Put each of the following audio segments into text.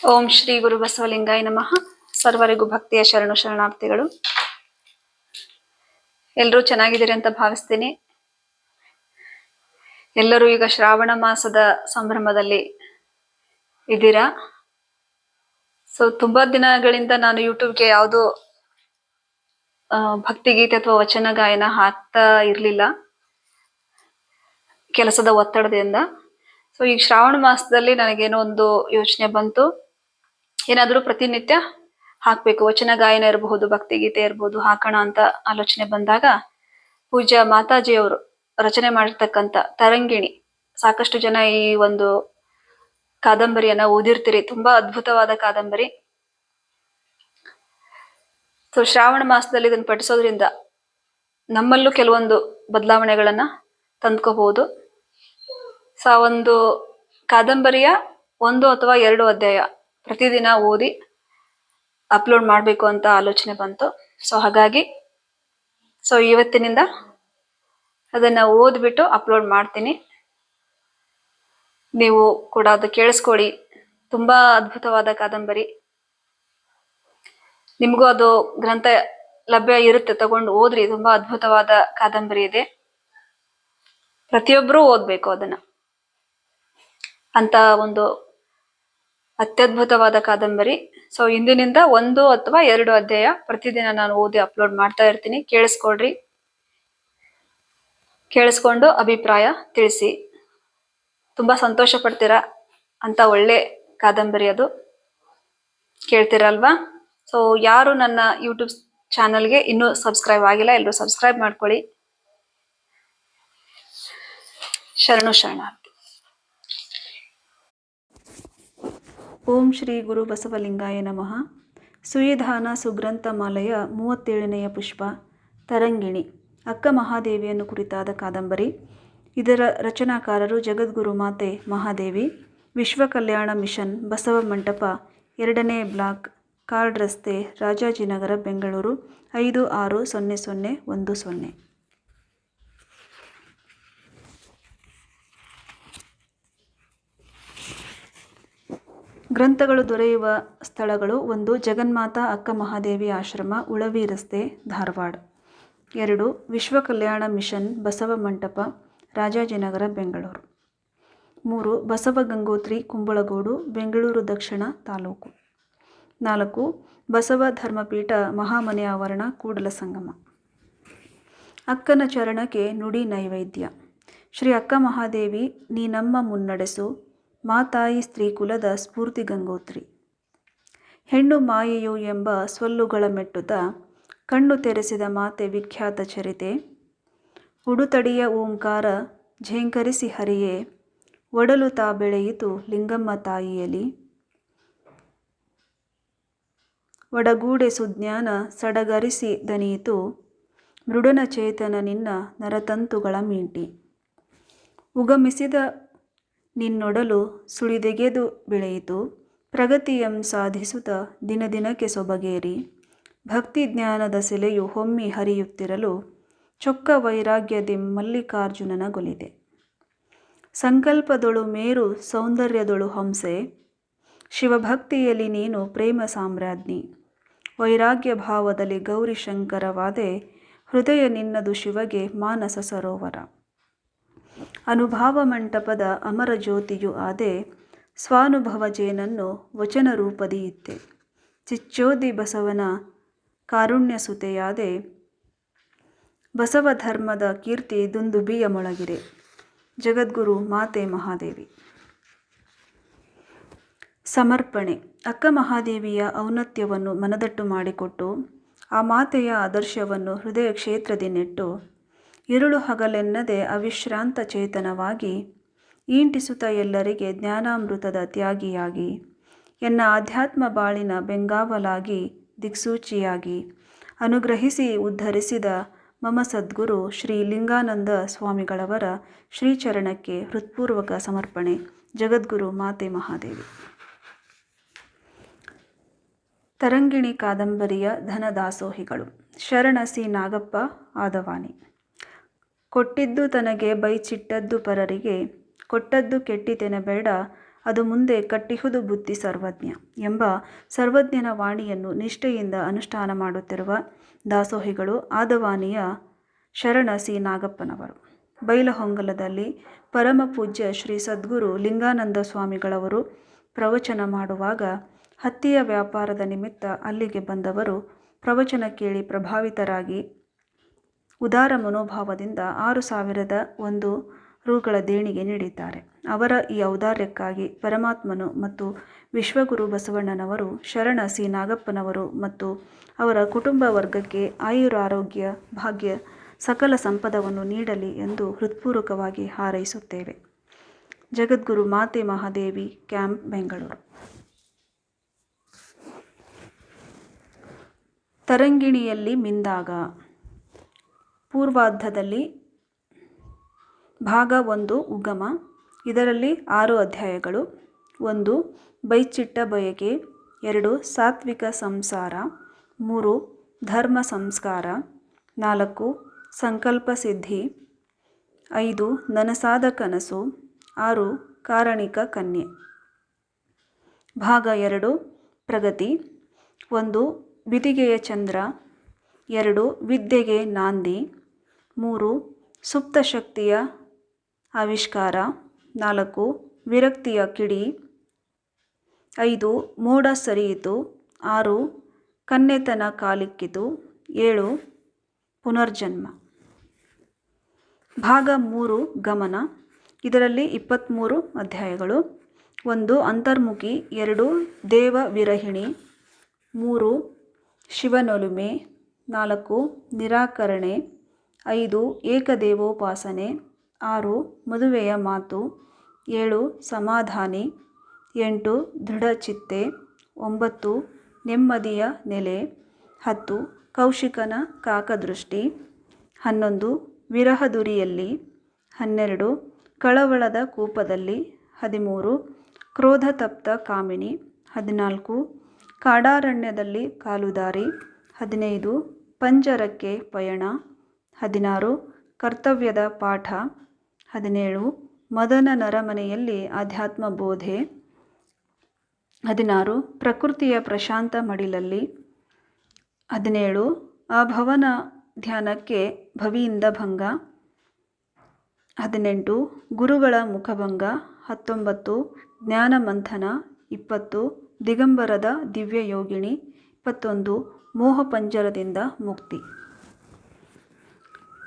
ಓಂ ಶ್ರೀ ಗುರು ಬಸವಲಿಂಗಾಯ ನಮಃ. ಸರ್ವರಿಗೂ ಭಕ್ತಿಯ ಶರಣು ಶರಣಾರ್ಥಿಗಳು. ಎಲ್ಲರೂ ಚೆನ್ನಾಗಿದ್ದೀರಿ ಅಂತ ಭಾವಿಸ್ತೀನಿ. ಎಲ್ಲರೂ ಈಗ ಶ್ರಾವಣ ಮಾಸದ ಸಂಭ್ರಮದಲ್ಲಿ ಇದ್ದೀರಾ? ಸೊ ತುಂಬಾ ದಿನಗಳಿಂದ ನಾನು ಯೂಟ್ಯೂಬ್ಗೆ ಯಾವುದು ಭಕ್ತಿಗೀತೆ ಅಥವಾ ವಚನ ಗಾಯನ ಹಾಕ್ತಾ ಇರ್ಲಿಲ್ಲ. ಕೆಲಸದ ಒತ್ತಡದಿಂದ. ಸೊ ಈಗ ಶ್ರಾವಣ ಮಾಸದಲ್ಲಿ ನನಗೇನೋ ಒಂದು ಯೋಚನೆ ಬಂತು. ಏನಾದರೂ ಪ್ರತಿನಿತ್ಯ ಹಾಕ್ಬೇಕು. ವಚನ ಗಾಯನ ಇರಬಹುದು ಭಕ್ತಿಗೀತೆ ಇರಬಹುದು ಹಾಕೋಣ ಅಂತ ಆಲೋಚನೆ ಬಂದಾಗ ಪೂಜ್ಯ ಮಾತಾಜಿಯವರು ರಚನೆ ಮಾಡಿರ್ತಕ್ಕಂಥ ತರಂಗಿಣಿ, ಸಾಕಷ್ಟು ಜನ ಈ ಒಂದು ಕಾದಂಬರಿಯನ್ನ ಓದಿರ್ತೀರಿ. ತುಂಬಾ ಅದ್ಭುತವಾದ ಕಾದಂಬರಿ. ಸೊ ಶ್ರಾವಣ ಮಾಸದಲ್ಲಿ ಇದನ್ನು ಪಠಿಸೋದ್ರಿಂದ ನಮ್ಮಲ್ಲೂ ಕೆಲವೊಂದು ಬದಲಾವಣೆಗಳನ್ನ ತಂದ್ಕೋಬಹುದು. ಸೊ ಒಂದು ಕಾದಂಬರಿಯ ಒಂದು ಅಥವಾ ಎರಡು ಅಧ್ಯಾಯ ಪ್ರತಿದಿನ ಓದಿ ಅಪ್ಲೋಡ್ ಮಾಡಬೇಕು ಅಂತ ಆಲೋಚನೆ ಬಂತು. ಸೊ ಹಾಗಾಗಿ ಸೊ ಇವತ್ತಿನಿಂದ ಅದನ್ನು ಓದ್ಬಿಟ್ಟು ಅಪ್ಲೋಡ್ ಮಾಡ್ತೀನಿ. ನೀವು ಕೂಡ ಅದು ಕೇಳಿಸ್ಕೊಡಿ. ತುಂಬ ಅದ್ಭುತವಾದ ಕಾದಂಬರಿ. ನಿಮಗೂ ಅದು ಗ್ರಂಥ ಲಭ್ಯ ಇರುತ್ತೆ, ತಗೊಂಡು ಓದ್ರಿ. ತುಂಬಾ ಅದ್ಭುತವಾದ ಕಾದಂಬರಿ ಇದೆ. ಪ್ರತಿಯೊಬ್ಬರೂ ಓದ್ಬೇಕು ಅದನ್ನ. ಅಂತ ಒಂದು ಅತ್ಯದ್ಭುತವಾದ ಕಾದಂಬರಿ. ಸೊ ಇಂದಿನಿಂದ ಒಂದು ಅಥವಾ ಎರಡು ಅಧ್ಯಾಯ ಪ್ರತಿದಿನ ನಾನು ಓದಿ ಅಪ್ಲೋಡ್ ಮಾಡ್ತಾ ಇರ್ತೀನಿ. ಕೇಳಿಸ್ಕೊಡ್ರಿ ಕೇಳಿಸ್ಕೊಂಡು ಅಭಿಪ್ರಾಯ ತಿಳಿಸಿ. ತುಂಬಾ ಸಂತೋಷ ಪಡ್ತೀರಾ? ಅಂತ ಒಳ್ಳೆ ಕಾದಂಬರಿ ಅದು. ಕೇಳ್ತೀರಲ್ವಾ? ಸೊ ಯಾರು ನನ್ನ ಯೂಟ್ಯೂಬ್ ಚಾನಲ್ಗೆ ಇನ್ನೂ ಸಬ್ಸ್ಕ್ರೈಬ್ ಆಗಿಲ್ಲ, ಎಲ್ಲರೂ ಸಬ್ಸ್ಕ್ರೈಬ್ ಮಾಡ್ಕೊಳ್ಳಿ. ಶರಣು ಶರಣಾರ್ಥಿ. ಓಂ ಶ್ರೀ ಗುರು ಬಸವಲಿಂಗಾಯ ನಮಃ. ಸುಯಿಧಾನ ಸುಗ್ರಂಥ ಮಾಲೆಯ ಮೂವತ್ತೇಳನೆಯ ಪುಷ್ಪ, ತರಂಗಿಣಿ, ಅಕ್ಕ ಮಹಾದೇವಿಯನ್ನು ಕುರಿತಾದ ಕಾದಂಬರಿ. ಇದರ ರಚನಾಕಾರರು ಜಗದ್ಗುರು ಮಾತೆ ಮಹಾದೇವಿ, ವಿಶ್ವ ಕಲ್ಯಾಣ ಮಿಷನ್ ಬಸವ ಮಂಟಪ, ಎರಡನೇ ಬ್ಲಾಕ್, ಕಾರ್ಡ್ ರಸ್ತೆ, ರಾಜಾಜಿನಗರ, ಬೆಂಗಳೂರು, ಐದು ಆರು ಸೊನ್ನೆ ಸೊನ್ನೆ ಒಂದು ಸೊನ್ನೆ. ಗ್ರಂಥಗಳು ದೊರೆಯುವ ಸ್ಥಳಗಳು ಒಂದು ಜಗನ್ಮಾತಾ ಅಕ್ಕ ಮಹಾದೇವಿ ಆಶ್ರಮ, ಉಳವಿ ರಸ್ತೆ, ಧಾರವಾಡ. ಎರಡು ವಿಶ್ವ ಕಲ್ಯಾಣ ಮಿಷನ್, ಬಸವ ಮಂಟಪ, ರಾಜಾಜಿನಗರ, ಬೆಂಗಳೂರು. ಮೂರು, ಬಸವ ಗಂಗೋತ್ರಿ, ಕುಂಬಳಗೋಡು, ಬೆಂಗಳೂರು ದಕ್ಷಿಣ ತಾಲೂಕು. ನಾಲ್ಕು, ಬಸವ ಧರ್ಮಪೀಠ, ಮಹಾಮನೆ ಆವರಣ, ಕೂಡಲ ಸಂಗಮ. ಅಕ್ಕನ ಚರಣಕ್ಕೆ ನುಡಿ ನೈವೇದ್ಯ. ಶ್ರೀ ಅಕ್ಕ ಮಹಾದೇವಿ, ನೀ ನಮ್ಮ ಮುನ್ನಡೆಸು ಮಾತಾಯಿ ಸ್ತ್ರೀ ಕುಲದ ಸ್ಫೂರ್ತಿ ಗಂಗೋತ್ರಿ. ಹೆಣ್ಣು ಮಾಯೆಯು ಎಂಬ ಸೊಲ್ಲುಗಳ ಮೆಟ್ಟುತ ಕಣ್ಣು ತೆರೆಸಿದ ಮಾತೆ ವಿಖ್ಯಾತ ಚರಿತೆ. ಉಡುತಡಿಯ ಓಂಕಾರ ಝೇಂಕರಿಸಿ ಹರಿಯೇ, ಒಡಲು ತಾ ಬೆಳೆಯಿತು ಲಿಂಗಮ್ಮ ತಾಯಿಯಲಿ. ಒಡಗೂಡೆ ಸುಜ್ಞಾನ ಸಡಗರಿಸಿ ದನಿಯಿತು, ಮೃಡನ ಚೇತನ ನಿನ್ನ ನರತಂತುಗಳ ಮೀಂಟಿ. ಉಗಮಿಸಿದ ನಿನ್ನೊಡಲು ಸುಳಿದೆಗೆದು ಬೆಳೆಯಿತು. ಪ್ರಗತಿಯಂ ಸಾಧಿಸುತ್ತ ದಿನದಿನಕ್ಕೆ ಸೊಬಗೇರಿ. ಭಕ್ತಿ ಜ್ಞಾನದ ಸೆಲೆಯು ಹೊಮ್ಮಿ ಹರಿಯುತ್ತಿರಲು ಚೊಕ್ಕ ವೈರಾಗ್ಯದಿ ಮಲ್ಲಿಕಾರ್ಜುನನ ಗೊಲಿದೆ. ಸಂಕಲ್ಪದೊಳು ಮೇರು ಸೌಂದರ್ಯದೊಳು ಹಂಸೆ. ಶಿವಭಕ್ತಿಯಲ್ಲಿ ನೀನು ಪ್ರೇಮ ಸಾಮ್ರಾಜ್ಞಿ. ವೈರಾಗ್ಯ ಭಾವದಲ್ಲಿ ಗೌರಿಶಂಕರವಾದೆ ಹೃದಯ ನಿನ್ನದು ಶಿವಗೆ ಮಾನಸ ಸರೋವರ. ಅನುಭಾವ ಮಂಟಪದ ಅಮರ ಜ್ಯೋತಿಯು ಆದೆ ಸ್ವಾನುಭವ ಜೇನನ್ನು ವಚನ ರೂಪದಿ ಇತ್ತೆ ಚಿಚ್ಚೋದಿ ಬಸವನ ಕಾರುಣ್ಯ ಸುತೆಯಾದೆ ಬಸವ ಧರ್ಮದ ಕೀರ್ತಿ ದುಂದುಬಿಯ ಮೊಳಗಿರೆ ಜಗದ್ಗುರು ಮಾತೆ ಮಹಾದೇವಿ. ಸಮರ್ಪಣೆ. ಅಕ್ಕ ಮಹಾದೇವಿಯ ಔನ್ನತ್ಯವನ್ನು ಮನದಟ್ಟು ಮಾಡಿಕೊಟ್ಟು ಆ ಮಾತೆಯ ಆದರ್ಶವನ್ನು ಹೃದಯ ಕ್ಷೇತ್ರದಿ ನೆಟ್ಟು ഇരുಳು ಹಗಲೆನ್ನದೆ ಅವಿಶ್ರಾಂತ ಚೇತನವಾಗಿ ಈಂಟಿಸುತ್ತ ಎಲ್ಲರಿಗೆ ಜ್ಞಾನಾಮೃತದ ತ್ಯಾಗಿಯಾಗಿ, ಎನ್ನ ಆಧ್ಯಾತ್ಮ ಬಾಳಿನ ಬೆಂಗಾವಲಾಗಿ, ದಿಕ್ಸೂಚಿಯಾಗಿ ಅನುಗ್ರಹಿಸಿ ಉದ್ಧರಿಸಿದ ಮಮ ಸದ್ಗುರು ಶ್ರೀ ಲಿಂಗಾನಂದ ಸ್ವಾಮಿಗಳವರ ಶ್ರೀಚರಣಕ್ಕೆ ಹೃತ್ಪೂರ್ವಕ ಸಮರ್ಪಣೆ. ಜಗದ್ಗುರು ಮಾತೆ ಮಹಾದೇವಿ. ತರಂಗಿಣಿ ಕಾದಂಬರಿಯ ಧನದಾಸೋಹಿಗಳು. ಶರಣ ಸಿ ನಾಗಪ್ಪ ಆದವಾನಿ. ಕೊಟ್ಟಿದ್ದು ತನಗೆ ಬೈಚಿಟ್ಟದ್ದು ಪರರಿಗೆ, ಕೊಟ್ಟದ್ದು ಕೆಟ್ಟಿತೆನ ಬೇಡ ಅದು ಮುಂದೆ ಕಟ್ಟಿಹುದು ಬುದ್ಧಿ ಸರ್ವಜ್ಞ ಎಂಬ ಸರ್ವಜ್ಞನ ವಾಣಿಯನ್ನು ನಿಷ್ಠೆಯಿಂದ ಅನುಷ್ಠಾನ ಮಾಡುತ್ತಿರುವ ದಾಸೋಹಿಗಳು ಆದವಾನಿಯ ಶರಣ ಸಿ. ನಾಗಪ್ಪನವರು. ಬೈಲಹೊಂಗಲದಲ್ಲಿ ಪರಮ ಪೂಜ್ಯ ಶ್ರೀ ಸದ್ಗುರು ಲಿಂಗಾನಂದ ಸ್ವಾಮಿಗಳವರು ಪ್ರವಚನ ಮಾಡುವಾಗ ಹತ್ತಿಯ ವ್ಯಾಪಾರದ ನಿಮಿತ್ತ ಅಲ್ಲಿಗೆ ಬಂದವರು ಪ್ರವಚನ ಕೇಳಿ ಪ್ರಭಾವಿತರಾಗಿ ಉದಾರ ಮನೋಭಾವದಿಂದ ಆರು ಸಾವಿರದ ಒಂದು ರುಗಳ ದೇಣಿಗೆ ನೀಡಿದ್ದಾರೆ. ಅವರ ಈ ಔದಾರ್ಯಕ್ಕಾಗಿ ಪರಮಾತ್ಮನು ಮತ್ತು ವಿಶ್ವಗುರು ಬಸವಣ್ಣನವರು, ಶರಣ ಸಿ. ನಾಗಪ್ಪನವರು ಮತ್ತು ಅವರ ಕುಟುಂಬ ವರ್ಗಕ್ಕೆ ಆಯುರಾರೋಗ್ಯ ಭಾಗ್ಯ ಸಕಲ ಸಂಪದವನ್ನು ನೀಡಲಿ ಎಂದು ಹೃತ್ಪೂರ್ವಕವಾಗಿ ಹಾರೈಸುತ್ತೇವೆ. ಜಗದ್ಗುರು ಮಾತೆ ಮಹಾದೇವಿ ಕ್ಯಾಂಪ್, ಬೆಂಗಳೂರು. ತರಂಗಿಣಿಯಲ್ಲಿ ಮಿಂದಾಗ ಪೂರ್ವಾರ್ಧದಲ್ಲಿ ಭಾಗ ಒಂದು ಉಗಮ. ಇದರಲ್ಲಿ ಆರು ಅಧ್ಯಾಯಗಳು. ಒಂದು, ಬೈಚಿಟ್ಟ ಬಯಕೆ. ಎರಡು, ಸಾತ್ವಿಕ ಸಂಸಾರ. ಮೂರು, ಧರ್ಮ ಸಂಸ್ಕಾರ. ನಾಲ್ಕು, ಸಂಕಲ್ಪ ಸಿದ್ಧಿ. ಐದು, ನನಸಾದ ಕನಸು. ಆರು, ಕಾರಣಿಕ ಕನ್ಯೆ. ಭಾಗ ಎರಡು, ಪ್ರಗತಿ. ಒಂದು ವಿದಿಗೆಯ ಚಂದ್ರ. ಎರಡು, ವಿದ್ಯೆಗೆ ನಾಂದಿ. ಮೂರು, ಸುಪ್ತ ಶಕ್ತಿಯ ಆವಿಷ್ಕಾರ. ನಾಲ್ಕು, ವಿರಕ್ತಿಯ ಕಿಡಿ. ಐದು, ಮೋಡ ಸರಿಯಿತು. ಆರು ಕನ್ನೆತನ ಕಾಲಿಕ್ಕಿತು. ಏಳು, ಪುನರ್ಜನ್ಮ. ಭಾಗ ಮೂರು, ಗಮನ. ಇದರಲ್ಲಿ ಇಪ್ಪತ್ತ್ಮೂರು ಅಧ್ಯಾಯಗಳು. ಒಂದು, ಅಂತರ್ಮುಖಿ. ಎರಡು, ದೇವ ವಿರಹಿಣಿ. ಮೂರು, ಶಿವನೊಲುಮೆ. ನಾಲ್ಕು, ನಿರಾಕರಣೆ. ಐದು, ಏಕದೇವೋಪಾಸನೆ. ಆರು, ಮದುವೆಯ ಮಾತು. ಏಳು, ಸಮಾಧಾನಿ. ಎಂಟು, ದೃಢಚಿತ್ತೆ. ಒಂಬತ್ತು, ನೆಮ್ಮದಿಯ ನೆಲೆ. ಹತ್ತು, ಕೌಶಿಕನ ಕಾಕದೃಷ್ಟಿ. ಹನ್ನೊಂದು ವಿರಹದುರಿಯಲ್ಲಿ ಹನ್ನೆರಡು, ಕಳವಳದ ಕೂಪದಲ್ಲಿ. ಹದಿಮೂರು ಕ್ರೋಧತಪ್ತ ಕಾಮಿನಿ. ಹದಿನಾಲ್ಕು, ಕಾಡಾರಣ್ಯದಲ್ಲಿ ಕಾಲುದಾರಿ. ಹದಿನೈದು, ಪಂಜರಕ್ಕೆ ಪಯಣ. ಹದಿನಾರು, ಕರ್ತವ್ಯದ ಪಾಠ. ಹದಿನೇಳು, ಮದನ ನರಮನೆಯಲ್ಲಿ ಆಧ್ಯಾತ್ಮ ಬೋಧೆ. ಹದಿನಾರು, ಪ್ರಕೃತಿಯ ಪ್ರಶಾಂತ ಮಡಿಲಲ್ಲಿ. ಹದಿನೇಳು, ಆ ಭವನ ಧ್ಯಾನಕ್ಕೆ ಭವಿಯಿಂದ ಭಂಗ. ಹದಿನೆಂಟು, ಗುರುಗಳ ಮುಖಭಂಗ. ಹತ್ತೊಂಬತ್ತು, ಜ್ಞಾನ ಮಂಥನ. ಇಪ್ಪತ್ತು, ದಿಗಂಬರದ ದಿವ್ಯ ಯೋಗಿಣಿ ಇಪ್ಪತ್ತೊಂದು ಮೋಹಪಂಜರದಿಂದ ಮುಕ್ತಿ.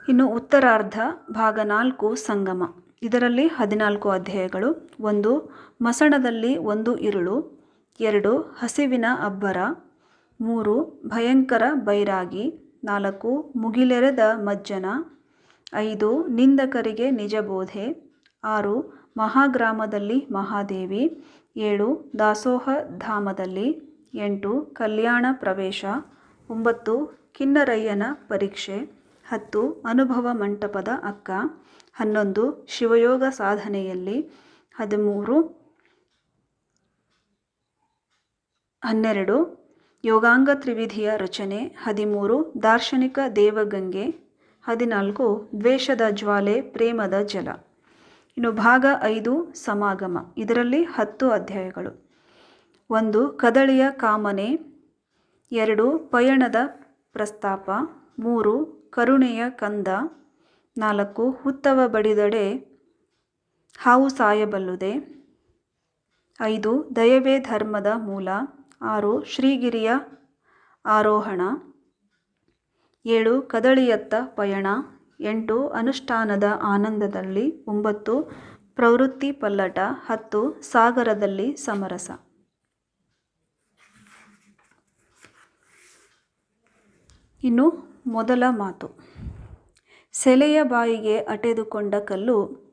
ಇನ್ನು ಉತ್ತರಾರ್ಧ ಭಾಗ ನಾಲ್ಕು ಸಂಗಮ. ಇದರಲ್ಲಿ ಹದಿನಾಲ್ಕು ಅಧ್ಯಾಯಗಳು, ಒಂದು ಮಸಣದಲ್ಲಿ ಒಂದು ಇರುಳು, ಎರಡು ಹಸಿವಿನ ಅಬ್ಬರ, ಮೂರು ಭಯಂಕರ ಬೈರಾಗಿ, ನಾಲ್ಕು ಮುಗಿಲೆರೆದ ಮಜ್ಜನ, ಐದು ನಿಂದಕರಿಗೆ ನಿಜಬೋಧೆ ಆರು ಮಹಾಗ್ರಾಮದಲ್ಲಿ ಮಹಾದೇವಿ, ಏಳು ದಾಸೋಹ ಧಾಮದಲ್ಲಿ, ಎಂಟು ಕಲ್ಯಾಣ ಪ್ರವೇಶ, ಒಂಬತ್ತು ಕಿನ್ನರಯ್ಯನ ಪರೀಕ್ಷೆ ಹತ್ತು ಅನುಭವ ಮಂಟಪದ ಅಕ್ಕ, ಹನ್ನೊಂದು ಶಿವಯೋಗ ಸಾಧನೆಯಲ್ಲಿ, ಹದಿಮೂರು ಹನ್ನೆರಡು ಯೋಗಾಂಗ ತ್ರಿವಿಧಿಯ ರಚನೆ, ಹದಿಮೂರು ದಾರ್ಶನಿಕ ದೇವಗಂಗೆ, ಹದಿನಾಲ್ಕು ದ್ವೇಷದ ಜ್ವಾಲೆ, ಪ್ರೇಮದ ಜಲ. ಇನ್ನು ಭಾಗ ಐದು ಸಮಾಗಮ. ಇದರಲ್ಲಿ ಹತ್ತು ಅಧ್ಯಾಯಗಳು. ಒಂದು ಕದಳಿಯ ಕಾಮನೆ, ಎರಡು ಪಯಣದ ಪ್ರಸ್ತಾಪ, ಮೂರು ಕರುಣೆಯ ಕಂದ. ನಾಲ್ಕು, ಹುತ್ತವ ಬಡಿದಡೆ ಹಾವು ಸಾಯಬಲ್ಲುದೆ. ಐದು, ದಯವೇ ಧರ್ಮದ ಮೂಲ. ಆರು, ಶ್ರೀಗಿರಿಯ ಆರೋಹಣ. ಏಳು, ಕದಳಿಯತ್ತ ಪಯಣ. ಎಂಟು, ಅನುಷ್ಠಾನದ ಆನಂದದಲ್ಲಿ. ಒಂಬತ್ತು, ಪ್ರವೃತ್ತಿ ಪಲ್ಲಟ. ಹತ್ತು, ಸಾಗರದಲ್ಲಿ ಸಮರಸ. ಇನ್ನು ಮೊದಲ ಮಾತು. ಸೆಲೆಯ ಬಾಯಿಗೆ ಅಟೆದುಕೊಂಡ ಕಲ್ಲು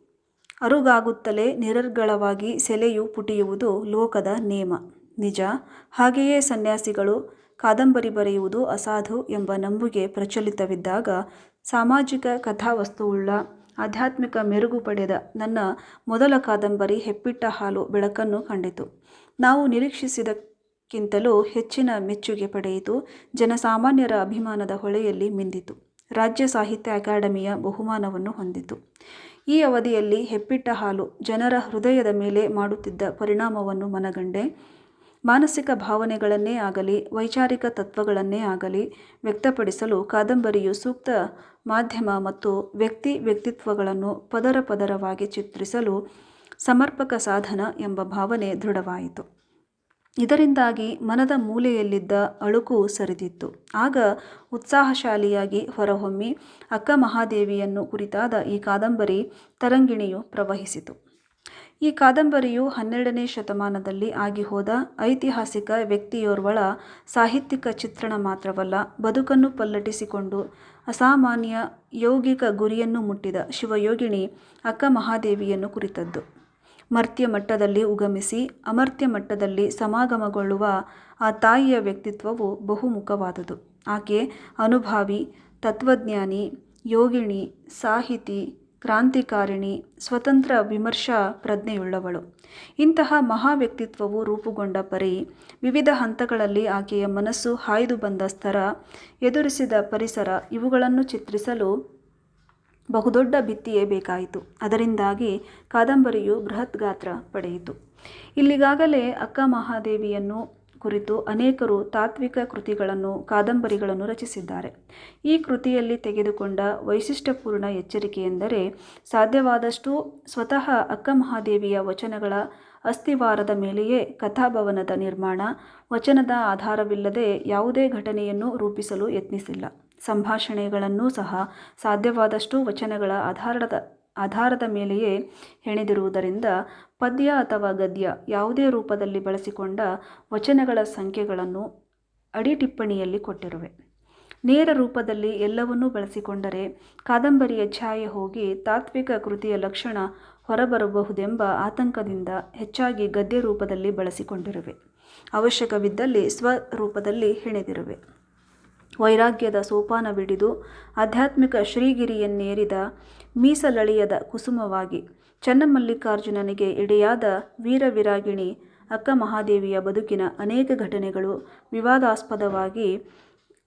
ಅರುಗಾಗುತ್ತಲೇ ನಿರರ್ಗಳವಾಗಿ ಸೆಲೆಯು ಪುಟಿಯುವುದು ಲೋಕದ ನೇಮ. ನಿಜ, ಹಾಗೆಯೇ ಸನ್ಯಾಸಿಗಳು ಕಾದಂಬರಿ ಬರೆಯುವುದು ಅಸಾಧು ಎಂಬ ನಂಬುಗೆ ಪ್ರಚಲಿತವಿದ್ದಾಗ ಸಾಮಾಜಿಕ ಕಥಾವಸ್ತುವುಳ್ಳ ಆಧ್ಯಾತ್ಮಿಕ ಮೆರುಗು ಪಡೆದ ನನ್ನ ಮೊದಲ ಕಾದಂಬರಿ ಹೆಪ್ಪಿಟ್ಟ ಹಾಲು ಬೆಳಕನ್ನು ಕಂಡಿತು. ನಾವು ನಿರೀಕ್ಷಿಸಿದಕ್ಕಿಂತಲೂ ಹೆಚ್ಚಿನ ಮೆಚ್ಚುಗೆ ಪಡೆಯಿತು. ಜನಸಾಮಾನ್ಯರ ಅಭಿಮಾನದ ಹೊಳೆಯಲ್ಲಿ ಮಿಂದಿತು. ರಾಜ್ಯ ಸಾಹಿತ್ಯ ಅಕಾಡೆಮಿಯ ಬಹುಮಾನವನ್ನು ಹೊಂದಿತು. ಈ ಅವಧಿಯಲ್ಲಿ ಹೆಪ್ಪಿಟ್ಟ ಹಾಲು ಜನರ ಹೃದಯದ ಮೇಲೆ ಮಾಡುತ್ತಿದ್ದ ಪರಿಣಾಮವನ್ನು ಮನಗಂಡೆ. ಮಾನಸಿಕ ಭಾವನೆಗಳನ್ನೇ ಆಗಲಿ, ವೈಚಾರಿಕ ತತ್ವಗಳನ್ನೇ ಆಗಲಿ ವ್ಯಕ್ತಪಡಿಸಲು ಕಾದಂಬರಿಯು ಸೂಕ್ತ ಮಾಧ್ಯಮ ಮತ್ತು ವ್ಯಕ್ತಿ ವ್ಯಕ್ತಿತ್ವಗಳನ್ನು ಪದರ ಪದರವಾಗಿ ಚಿತ್ರಿಸಲು ಸಮರ್ಪಕ ಸಾಧನ ಎಂಬ ಭಾವನೆ ದೃಢವಾಯಿತು. ಇದರಿಂದಾಗಿ ಮನದ ಮೂಲೆಯಲ್ಲಿದ್ದ ಅಳುಕು ಸರಿದಿತ್ತು. ಆಗ ಉತ್ಸಾಹಶಾಲಿಯಾಗಿ ಹೊರಹೊಮ್ಮಿ ಅಕ್ಕ ಮಹಾದೇವಿಯನ್ನು ಕುರಿತಾದ ಈ ಕಾದಂಬರಿ ತರಂಗಿಣಿಯು ಪ್ರವಹಿಸಿತು. ಈ ಕಾದಂಬರಿಯು ಹನ್ನೆರಡನೇ ಶತಮಾನದಲ್ಲಿ ಆಗಿಹೋದ ಐತಿಹಾಸಿಕ ವ್ಯಕ್ತಿಯೋರ್ವಳ ಸಾಹಿತ್ಯಿಕ ಚಿತ್ರಣ ಮಾತ್ರವಲ್ಲ, ಬದುಕನ್ನು ಪಲ್ಲಟಿಸಿಕೊಂಡು ಅಸಾಮಾನ್ಯ ಯೌಗಿಕ ಗುರಿಯನ್ನು ಮುಟ್ಟಿದ ಶಿವಯೋಗಿಣಿ ಅಕ್ಕ ಮಹಾದೇವಿಯನ್ನು ಕುರಿತದ್ದು. ಮರ್ತ್ಯ ಮಟ್ಟದಲ್ಲಿ ಉಗಮಿಸಿ, ಅಮರ್ತ್ಯ ಮಟ್ಟದಲ್ಲಿ ಸಮಾಗಮಗೊಳ್ಳುವ ಆ ತಾಯಿಯ ವ್ಯಕ್ತಿತ್ವವು ಬಹುಮುಖವಾದುದು. ಆಕೆ ಅನುಭಾವಿ, ತತ್ವಜ್ಞಾನಿ, ಯೋಗಿಣಿ, ಸಾಹಿತಿ, ಕ್ರಾಂತಿಕಾರಿಣಿ, ಸ್ವತಂತ್ರ ವಿಮರ್ಶಾ ಪ್ರಜ್ಞೆಯುಳ್ಳವಳು. ಇಂತಹ ಮಹಾ ವ್ಯಕ್ತಿತ್ವವು ರೂಪುಗೊಂಡ ಪರಿ, ವಿವಿಧ ಹಂತಗಳಲ್ಲಿ ಆಕೆಯ ಮನಸ್ಸು ಹಾಯ್ದು ಬಂದ ಸ್ತರ ಎದುರಿಸಿದ ಪರಿಸರ ಇವುಗಳನ್ನು ಚಿತ್ರಿಸಲು ಬಹುದೊಡ್ಡ ಭಿತ್ತಿಯೇ ಬೇಕಾಯಿತು. ಅದರಿಂದಾಗಿ ಕಾದಂಬರಿಯು ಬೃಹತ್ ಗಾತ್ರ ಪಡೆಯಿತು. ಇಲ್ಲಿಗಾಗಲೇ ಅಕ್ಕ ಮಹಾದೇವಿಯನ್ನು ಕುರಿತು ಅನೇಕರು ತಾತ್ವಿಕ ಕೃತಿಗಳನ್ನು, ಕಾದಂಬರಿಗಳನ್ನು ರಚಿಸಿದ್ದಾರೆ. ಈ ಕೃತಿಯಲ್ಲಿ ತೆಗೆದುಕೊಂಡ ವೈಶಿಷ್ಟ್ಯಪೂರ್ಣ ಎಚ್ಚರಿಕೆಯೆಂದರೆ ಸಾಧ್ಯವಾದಷ್ಟು ಸ್ವತಃ ಅಕ್ಕ ಮಹಾದೇವಿಯ ವಚನಗಳ ಅಸ್ಥಿವಾರದ ಮೇಲೆಯೇ ಕಥಾಭವನದ ನಿರ್ಮಾಣ, ವಚನದ ಆಧಾರವಿಲ್ಲದೆ ಯಾವುದೇ ಘಟನೆಯನ್ನು ರೂಪಿಸಲು ಯತ್ನಿಸಿಲ್ಲ. ಸಂಭಾಷಣೆಗಳನ್ನೂ ಸಹ ಸಾಧ್ಯವಾದಷ್ಟು ವಚನಗಳ ಆಧಾರದ ಆಧಾರದ ಮೇಲೆಯೇ ಹೆಣೆದಿರುವುದರಿಂದ ಪದ್ಯ ಅಥವಾ ಗದ್ಯ ಯಾವುದೇ ರೂಪದಲ್ಲಿ ಬಳಸಿಕೊಂಡ ವಚನಗಳ ಸಂಖ್ಯೆಗಳನ್ನು ಅಡಿಟಿಪ್ಪಣಿಯಲ್ಲಿ ಕೊಟ್ಟಿರುವೆ. ನೇರ ರೂಪದಲ್ಲಿ ಎಲ್ಲವನ್ನೂ ಬಳಸಿಕೊಂಡರೆ ಕಾದಂಬರಿಯ ಛಾಯೆ ಹೋಗಿ ತಾತ್ವಿಕ ಕೃತಿಯ ಲಕ್ಷಣ ಹೊರಬರಬಹುದೆಂಬ ಆತಂಕದಿಂದ ಹೆಚ್ಚಾಗಿ ಗದ್ಯ ರೂಪದಲ್ಲಿ ಬಳಸಿಕೊಂಡಿರುವೆ. ಅವಶ್ಯಕವಿದ್ದಲ್ಲಿ ಸ್ವರೂಪದಲ್ಲಿ ಹೆಣೆದಿರುವೆ. ವೈರಾಗ್ಯದ ಸೋಪಾನವಿಡಿದು ಆಧ್ಯಾತ್ಮಿಕ ಶ್ರೀಗಿರಿಯನ್ನೇರಿದ ಮೀಸಲಳಿಯದ ಕುಸುಮವಾಗಿ ಚನ್ನಮಲ್ಲಿಕಾರ್ಜುನನಿಗೆ ಎಡೆಯಾದ ವೀರವಿರಾಗಿಣಿ ಅಕ್ಕ ಮಹಾದೇವಿಯ ಬದುಕಿನ ಅನೇಕ ಘಟನೆಗಳು ವಿವಾದಾಸ್ಪದವಾಗಿ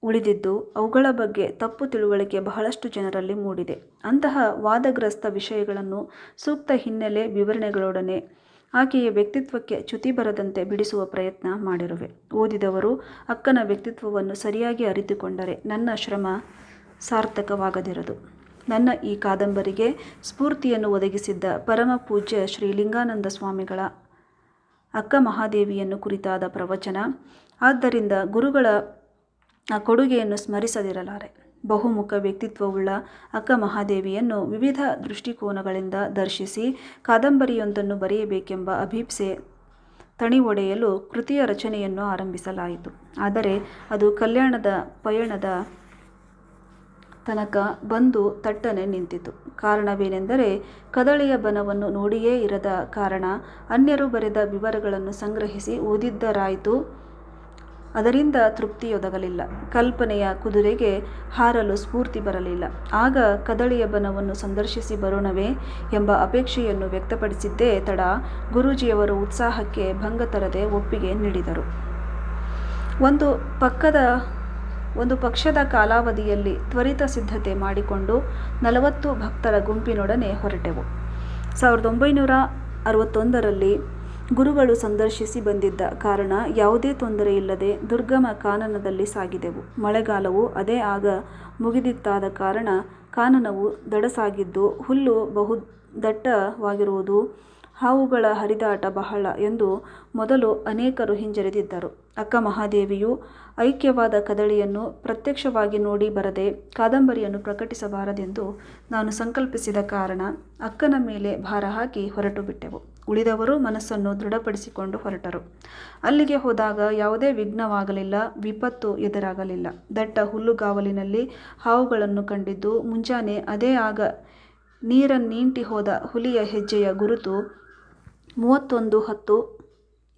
ಉಳಿದಿದ್ದು ಅವುಗಳ ಬಗ್ಗೆ ತಪ್ಪು ತಿಳುವಳಿಕೆ ಬಹಳಷ್ಟು ಜನರಲ್ಲಿ ಮೂಡಿದೆ. ಅಂತಹ ವಾದಗ್ರಸ್ತ ವಿಷಯಗಳನ್ನು ಸೂಕ್ತ ಹಿನ್ನೆಲೆ ವಿವರಣೆಗಳೊಡನೆ ಆಕೆಯ ವ್ಯಕ್ತಿತ್ವಕ್ಕೆ ಚ್ಯುತಿ ಬರದಂತೆ ಬಿಡಿಸುವ ಪ್ರಯತ್ನ ಮಾಡಿರುವೆ. ಓದಿದವರು ಅಕ್ಕನ ವ್ಯಕ್ತಿತ್ವವನ್ನು ಸರಿಯಾಗಿ ಅರಿತುಕೊಂಡರೆ ನನ್ನ ಶ್ರಮ ಸಾರ್ಥಕವಾಗದಿರದು. ನನ್ನ ಈ ಕಾದಂಬರಿಗೆ ಸ್ಫೂರ್ತಿಯನ್ನು ಒದಗಿಸಿದ್ದ ಪರಮ ಪೂಜ್ಯ ಶ್ರೀ ಲಿಂಗಾನಂದ ಸ್ವಾಮಿಗಳ ಅಕ್ಕ ಮಹಾದೇವಿಯನ್ನು ಕುರಿತಾದ ಪ್ರವಚನ, ಆದ್ದರಿಂದ ಗುರುಗಳ ಕೊಡುಗೆಯನ್ನು ಸ್ಮರಿಸದಿರಲಾರೆ. ಬಹುಮುಖ ವ್ಯಕ್ತಿತ್ವವುಳ್ಳ ಅಕ್ಕ ಮಹಾದೇವಿಯನ್ನು ವಿವಿಧ ದೃಷ್ಟಿಕೋನಗಳಿಂದ ದರ್ಶಿಸಿ ಕಾದಂಬರಿಯೊಂದನ್ನು ಬರೆಯಬೇಕೆಂಬ ಅಭೀಪ್ಸೆ ತಣಿ ಒಡೆಯಲು ಕೃತಿಯ ರಚನೆಯನ್ನು ಆರಂಭಿಸಲಾಯಿತು. ಆದರೆ ಅದು ಕಲ್ಯಾಣದ ಪಯಣದ ತನಕ ಬಂದು ತಟ್ಟನೆ ನಿಂತಿತು. ಕಾರಣವೇನೆಂದರೆ ಕದಳಿಯ ಬನವನ್ನು ನೋಡಿಯೇ ಇರದ ಕಾರಣ ಅನ್ಯರು ಬರೆದ ವಿವರಗಳನ್ನು ಸಂಗ್ರಹಿಸಿ ಓದಿದ್ದರಾಯಿತು. ಅದರಿಂದ ತೃಪ್ತಿಯೊದಗಲಿಲ್ಲ. ಕಲ್ಪನೆಯ ಕುದುರೆಗೆ ಹಾರಲು ಸ್ಫೂರ್ತಿ ಬರಲಿಲ್ಲ. ಆಗ ಕದಳಿಯ ಬನವನ್ನು ಸಂದರ್ಶಿಸಿ ಬರೋಣವೇ ಎಂಬ ಅಪೇಕ್ಷೆಯನ್ನು ವ್ಯಕ್ತಪಡಿಸಿದ್ದೇ ತಡ ಗುರೂಜಿಯವರು ಉತ್ಸಾಹಕ್ಕೆ ಭಂಗ ತರದೆ ಒಪ್ಪಿಗೆ ನೀಡಿದರು. ಒಂದು ಪಕ್ಕದ, ಒಂದು ಪಕ್ಷದ ಕಾಲಾವಧಿಯಲ್ಲಿ ತ್ವರಿತ ಸಿದ್ಧತೆ ಮಾಡಿಕೊಂಡು ನಲವತ್ತು ಭಕ್ತರ ಗುಂಪಿನೊಡನೆ ಹೊರಟೆವು. ಸಾವಿರದ ಒಂಬೈನೂರ ಅರವತ್ತೊಂದರಲ್ಲಿ ಗುರುಗಳು ಸಂದರ್ಶಿಸಿ ಬಂದಿದ್ದ ಕಾರಣ ಯಾವುದೇ ತೊಂದರೆ ಇಲ್ಲದೆ ದುರ್ಗಮ ಕಾನನದಲ್ಲಿ ಸಾಗಿದೆವು. ಮಳೆಗಾಲವು ಅದೇ ಆಗ ಮುಗಿದಿತ್ತಾದ ಕಾರಣ ಕಾನನವು ದಡಸಾಗಿದ್ದು ಹುಲ್ಲು ಬಹು ದಟ್ಟವಾಗಿರುವುದು ಹಾವುಗಳ ಹರಿದಾಟ ಬಹಳ ಎಂದು ಮೊದಲು ಅನೇಕರು ಹಿಂಜರಿದಿದ್ದರು. ಅಕ್ಕ ಮಹಾದೇವಿಯು ಐಕ್ಯವಾದ ಕದಳಿಯನ್ನು ಪ್ರತ್ಯಕ್ಷವಾಗಿ ನೋಡಿ ಬರದೆ ಕಾದಂಬರಿಯನ್ನು ಪ್ರಕಟಿಸಬಾರದೆಂದು ನಾನು ಸಂಕಲ್ಪಿಸಿದ ಕಾರಣ ಅಕ್ಕನ ಮೇಲೆ ಭಾರ ಹಾಕಿ ಹೊರಟು ಬಿಟ್ಟೆವು ಉಳಿದವರು ಮನಸ್ಸನ್ನು ದೃಢಪಡಿಸಿಕೊಂಡು ಹೊರಟರು. ಅಲ್ಲಿಗೆ ಹೋದಾಗ ಯಾವುದೇ ವಿಘ್ನವಾಗಲಿಲ್ಲ, ವಿಪತ್ತು ಎದುರಾಗಲಿಲ್ಲ. ದಟ್ಟ ಹುಲ್ಲುಗಾವಲಿನಲ್ಲಿ ಹಾವುಗಳನ್ನು ಕಂಡಿದ್ದು ಮುಂಜಾನೆ ಅದೇ ಆಗ ನೀರನ್ನೀಂಟಿ ಹೋದ ಹುಲಿಯ ಹೆಜ್ಜೆಯ ಗುರುತು ಮೂವತ್ತೊಂದು ಹತ್ತು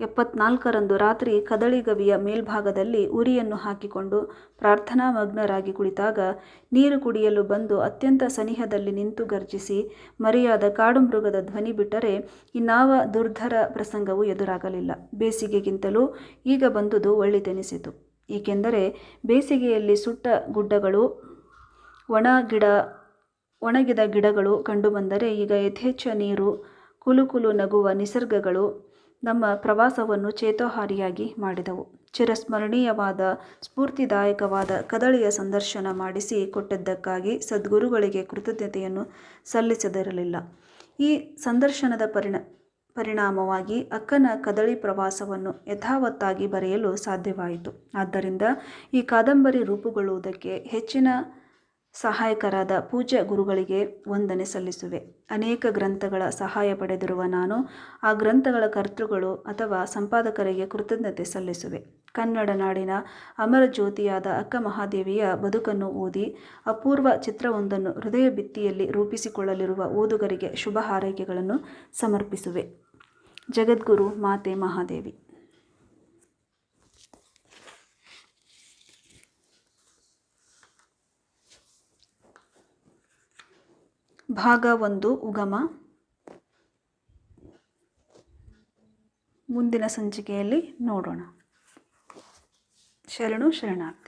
ಎಪ್ಪತ್ನಾಲ್ಕರಂದು ರಾತ್ರಿ ಕದಳಿಗವಿಯ ಮೇಲ್ಭಾಗದಲ್ಲಿ ಉರಿಯನ್ನು ಹಾಕಿಕೊಂಡು ಪ್ರಾರ್ಥನಾ ಮಗ್ನರಾಗಿ ಕುಳಿತಾಗ ನೀರು ಕುಡಿಯಲು ಬಂದು ಅತ್ಯಂತ ಸನಿಹದಲ್ಲಿ ನಿಂತು ಗರ್ಜಿಸಿ ಮರೆಯಾದ ಕಾಡು ಮೃಗದ ಧ್ವನಿ ಬಿಟ್ಟರೆ ಇನ್ನಾವ ದುರ್ಧರ ಪ್ರಸಂಗವು ಎದುರಾಗಲಿಲ್ಲ. ಬೇಸಿಗೆಗಿಂತಲೂ ಈಗ ಬಂದುದು ಒಳ್ಳೆದೆನಿಸಿತು ಏಕೆಂದರೆ ಬೇಸಿಗೆಯಲ್ಲಿ ಸುಟ್ಟ ಗುಡ್ಡಗಳು, ಒಣ ಗಿಡ, ಒಣಗಿದ ಗಿಡಗಳು ಕಂಡುಬಂದರೆ ಈಗ ಯಥೇಚ್ಛ ನೀರು, ಕುಲುಕುಲು ಕುಲು ನಗುವ ನಿಸರ್ಗಗಳು ನಮ್ಮ ಪ್ರವಾಸವನ್ನು ಚೇತೋಹಾರಿಯಾಗಿ ಮಾಡಿದವು. ಚಿರಸ್ಮರಣೀಯವಾದ, ಸ್ಫೂರ್ತಿದಾಯಕವಾದ ಕದಳಿಯ ಸಂದರ್ಶನ ಮಾಡಿಸಿ ಕೊಟ್ಟದ್ದಕ್ಕಾಗಿ ಸದ್ಗುರುಗಳಿಗೆ ಕೃತಜ್ಞತೆಯನ್ನು ಸಲ್ಲಿಸದಿರಲಿಲ್ಲ. ಈ ಸಂದರ್ಶನದ ಪರಿಣ, ಪರಿಣಾಮವಾಗಿ ಅಕ್ಕನ ಕದಳಿ ಪ್ರವಾಸವನ್ನು ಯಥಾವತ್ತಾಗಿ ಬರೆಯಲು ಸಾಧ್ಯವಾಯಿತು. ಆದ್ದರಿಂದ ಈ ಕಾದಂಬರಿ ರೂಪುಗೊಳ್ಳುವುದಕ್ಕೆ ಹೆಚ್ಚಿನ ಸಹಾಯಕರಾದ ಪೂಜ್ಯ ಗುರುಗಳಿಗೆ ವಂದನೆ ಸಲ್ಲಿಸುವೆ. ಅನೇಕ ಗ್ರಂಥಗಳ ಸಹಾಯ ಪಡೆದಿರುವ ನಾನು ಆ ಗ್ರಂಥಗಳ ಕರ್ತೃಗಳು ಅಥವಾ ಸಂಪಾದಕರಿಗೆ ಕೃತಜ್ಞತೆ ಸಲ್ಲಿಸುವೆ. ಕನ್ನಡ ನಾಡಿನ ಅಮರ ಜ್ಯೋತಿಯಾದ ಅಕ್ಕ ಮಹಾದೇವಿಯ ಬದುಕನ್ನು ಓದಿ ಅಪೂರ್ವ ಚಿತ್ರವೊಂದನ್ನು ಹೃದಯ ಭಿತ್ತಿಯಲ್ಲಿ ರೂಪಿಸಿಕೊಳ್ಳಲಿರುವ ಓದುಗರಿಗೆ ಶುಭ ಹಾರೈಕೆಗಳನ್ನು ಸಮರ್ಪಿಸುವೆ. ಜಗದ್ಗುರು ಮಾತೆ ಮಹಾದೇವಿ. ಭಾಗ ಒಂದು ಉಗಮ. ಮುಂದಿನ ಸಂಚಿಕೆಯಲ್ಲಿ ನೋಡೋಣ. ಶರಣು ಶರಣಾರ್ಥಿ.